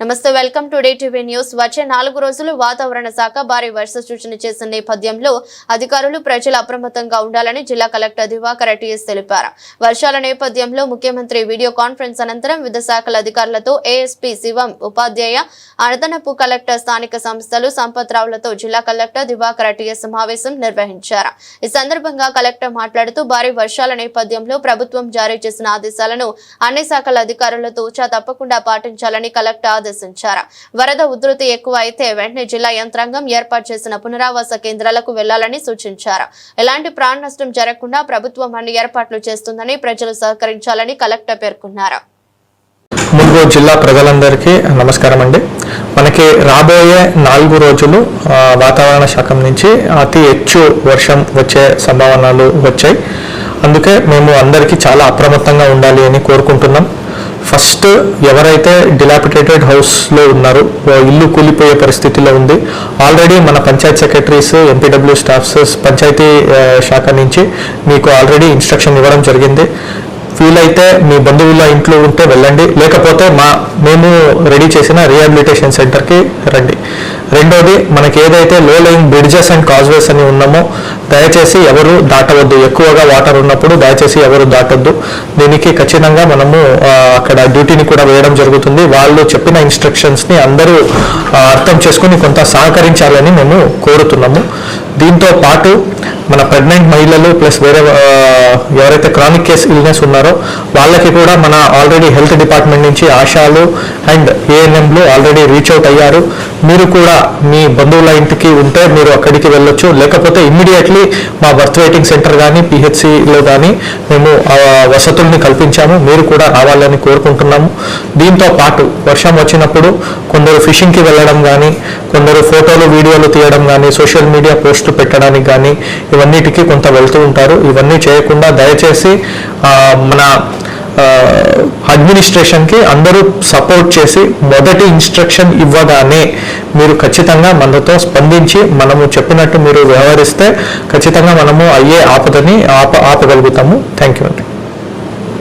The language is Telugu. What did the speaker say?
నమస్తే welcome to day TV news. వచ్చే నాలుగు రోజులు వాతావరణ శాఖ భారీ వర్ష సూచన చేసిన నేపథ్యంలో అధికారులు ప్రజలు అప్రమత్తంగా ఉండాలని జిల్లా కలెక్టర్ దివాకర్ టీఎస్ తెలిపారు. వర్షాల నేపథ్యంలో ముఖ్యమంత్రి వీడియో కాన్ఫరెన్స్ అనంతరం వివిధ శాఖల అధికారులతో ఏఎస్పీ శివం ఉపాధ్యాయ అనదనపు కలెక్టర్ స్థానిక సంస్థలు సంపత్ రావులతో జిల్లా కలెక్టర్ దివాకర్ టీఎస్ సమావేశం నిర్వహించారు. ఈ సందర్భంగా కలెక్టర్ మాట్లాడుతూ భారీ వర్షాల నేపథ్యంలో ప్రభుత్వం జారీ చేసిన ఆదేశాలను అన్ని శాఖల అధికారులతో తప్పకుండా పాటించాలని కలెక్టర్ ఆదేశించారు. వరద ఉధృతి ఎక్కువ అయితే వెంటనే జిల్లా యంత్రాంగం ఏర్పాటు చేసిన పునరావాస కేంద్రాలకు వెళ్ళాలని సూచించారు. ఎలాంటి ప్రాణ నష్టం జరగకుండా ప్రభుత్వం అన్ని ఏర్పాట్లు చేస్తుందని ప్రజలు సహకరించాలని కలెక్టర్ పేర్కొన్నారు. ముందు జిల్లా ప్రజలందరికీ నమస్కారం అండి. మనకి రాబోయే నాలుగు రోజులు వాతావరణ శాఖ నుంచి అతి హెచ్చు వర్షం వచ్చే సంభావనలు వచ్చాయి. అందుకే మేము అందరికీ చాలా అప్రమత్తంగా ఉండాలి అని కోరుకుంటున్నాం. ఫస్ట్ ఎవరైతే డిలాపిటేటెడ్ హౌస్లో ఉన్నారో ఇల్లు కూలిపోయే పరిస్థితిలో ఉంది. ఆల్రెడీ మన panchayat secretaries MPW staffs panchayati శాఖ నుంచి మీకు ఆల్రెడీ ఇన్స్ట్రక్షన్ ఇవ్వడం జరిగింది. వీలైతే మీ బంధువుల ఇంట్లో ఉంటే వెళ్ళండి. లేకపోతే మా మేము రెడీ చేసిన రీహాబిలిటేషన్ సెంటర్కి రండి. రెండోది మనకి ఏదైతే లో లైన్ బ్రిడ్జెస్ అండ్ కాజ్వేస్ అని ఉన్నామో దయచేసి ఎవరు దాటవద్దు. ఎక్కువగా వాటర్ ఉన్నప్పుడు దయచేసి ఎవరు దాటొద్దు. దీనికి ఖచ్చితంగా మనము అక్కడ డ్యూటీని కూడా వేయడం జరుగుతుంది. వాళ్ళు చెప్పిన ఇన్స్ట్రక్షన్స్ని అందరూ అర్థం చేసుకుని కొంత సహకరించాలని మేము కోరుతున్నాము. దీంతో పాటు మన ప్రెగ్నెంట్ మహిళలు ప్లస్ వేరే ఎవరైతే క్రానిక్ కేస్ ఇల్నెస్ ఉన్నారో వాళ్ళకి కూడా మన ఆల్రెడీ హెల్త్ డిపార్ట్మెంట్ నుంచి ఆశాలు అండ్ ఏఎన్ఎంలు ఆల్రెడీ రీచ్ అవుట్ అయ్యారు. మీరు కూడా మీ బంధువుల ఇంటికి ఉంటే మీరు అక్కడికి వెళ్ళొచ్చు. లేకపోతే ఇమ్మీడియట్లీ మా బర్త్ వెయిటింగ్ సెంటర్ కానీ పిహెచ్సిలో కానీ మేము వసతుల్ని కల్పించాము. మీరు కూడా రావాలని కోరుకుంటున్నాము. దీంతో పాటు వర్షం వచ్చినప్పుడు కొందరు ఫిషింగ్కి వెళ్ళడం కానీ కొందరు ఫోటోలు వీడియోలు తీయడం కానీ సోషల్ మీడియా పోస్టులు పెట్టడానికి కానీ ఇవన్నిటికీ కొంత వెళ్తూ ఉంటారు. ఇవన్నీ చేయకుండా దయచేసి మన అడ్మినిస్ట్రేషన్కి అందరూ సపోర్ట్ చేసి మొదటి ఇన్స్ట్రక్షన్ ఇవ్వగానే మీరు ఖచ్చితంగా మనతో స్పందించి మనము చెప్పినట్టు మీరు వ్యవహరిస్తే ఖచ్చితంగా మనము అయ్యే ఆపదని ఆప ఆపగలుగుతాము. Thank you